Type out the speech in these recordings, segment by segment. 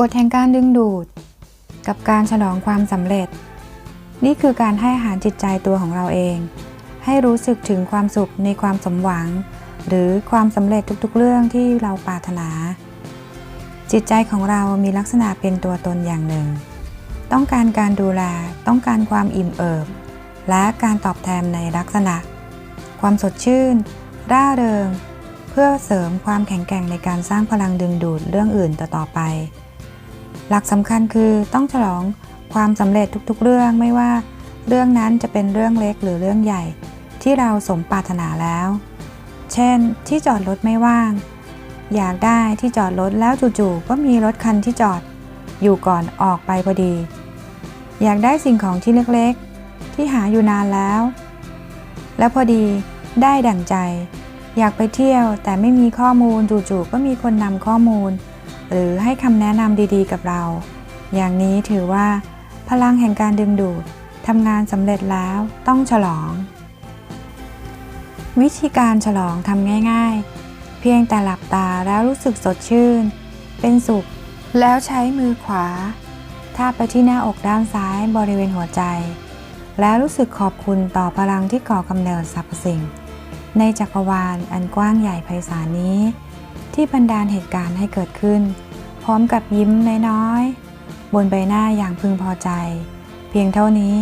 กฎแห่งการดึงดูด กับการฉลองความสำเร็จ นี่คือการให้อาหารจิตใจตัวของเราเอง ให้รู้สึกถึงความสุขในความสมหวัง หรือความสำเร็จทุกๆ เรื่องที่เราปรารถนา จิตใจของเรามีลักษณะเป็นตัวตนอย่างหนึ่ง ต้องการการดูแล ต้องการความอิ่มเอิบ และการตอบแทนในลักษณะ ความสดชื่น ร่าเริง เพื่อเสริมความแข็งแกร่งในการสร้างพลังดึงดูดเรื่องอื่นต่อๆไป หลักสำคัญคือต้องฉลองความสำเร็จทุกๆ เรื่องไม่ว่า เรื่องนั้นจะเป็นเรื่องเล็กหรือเรื่องใหญ่ ที่เราสมปรารถนาแล้ว เช่น ที่จอดรถไม่ว่าง อยากได้ที่จอดรถแล้วจู่ๆก็มีรถคันที่จอด อยู่ก่อนออกไปพอดี อยากได้สิ่งของที่เล็กๆ ที่หาอยู่นานแล้ว แล้วพอดีได้ดั่งใจ อยากไปเที่ยวแต่ไม่มีข้อมูลจู่ๆก็มีคนนำข้อมูล หรือให้คำแนะนำดีๆ กับเรา อย่างนี้ถือว่า พลังแห่งการดึงดูดทำงานสำเร็จแล้วต้องฉลอง วิธีการฉลองทำง่าย ๆ เพียงแต่หลับตาแล้วรู้สึกสดชื่น เป็นสุข แล้วใช้มือขวาทาบไปที่หน้าอกด้านซ้ายบริเวณหัวใจ แล้วรู้สึกขอบคุณต่อพลังที่ก่อกำเนิดสรรพสิ่ง ในจักรวาลอันกว้างใหญ่ไพศาลนี้ ที่บันดาลเหตุการณ์ให้เกิดขึ้น พร้อมกับยิ้มน้อยๆ บนใบหน้าอย่างพึงพอใจ เพียงเท่านี้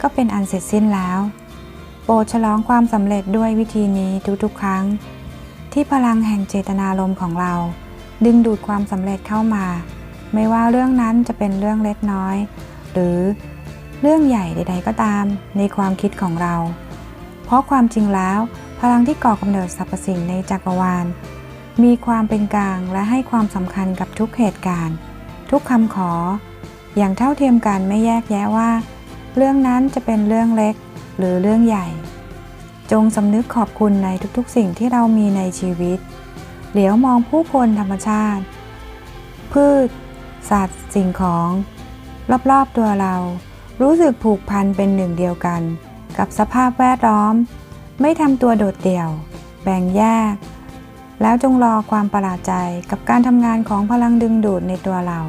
ก็เป็นอันเสร็จสิ้นแล้ว โปรดฉลองความสำเร็จด้วยวิธีนี้ทุกๆ ครั้ง ที่พลังแห่งเจตนารมณ์ของเรา ดึงดูดความสำเร็จเข้ามา ไม่ว่าเรื่องนั้นจะเป็นเรื่องเล็กน้อย หรือเรื่องใหญ่ใด ๆ ก็ตามในความคิดของเรา เพราะความจริงแล้ว พลังที่ก่อกำเนิดสรรพสิ่งในจักรวาล มีความเป็นกลางและให้ความสำคัญกับทุกเหตุการณ์ ทุกคำขอ อย่างเท่าเทียมกันไม่แยกแยะว่า เรื่องนั้นจะเป็นเรื่องเล็กหรือเรื่องใหญ่ จงสำนึกขอบคุณในทุกๆ สิ่งที่เรามีในชีวิต เหลียวมองผู้คนธรรมชาติ พืช สัตว์ สิ่งของ รอบๆตัวเรา รู้สึกผูกพันเป็นหนึ่งเดียวกัน กับสภาพแวดล้อม ไม่ทำตัวโดดเดี่ยว แบ่งแยก แล้วจงรอความประหลาดใจกับการทำงานของพลังดึงดูดในตัวเรา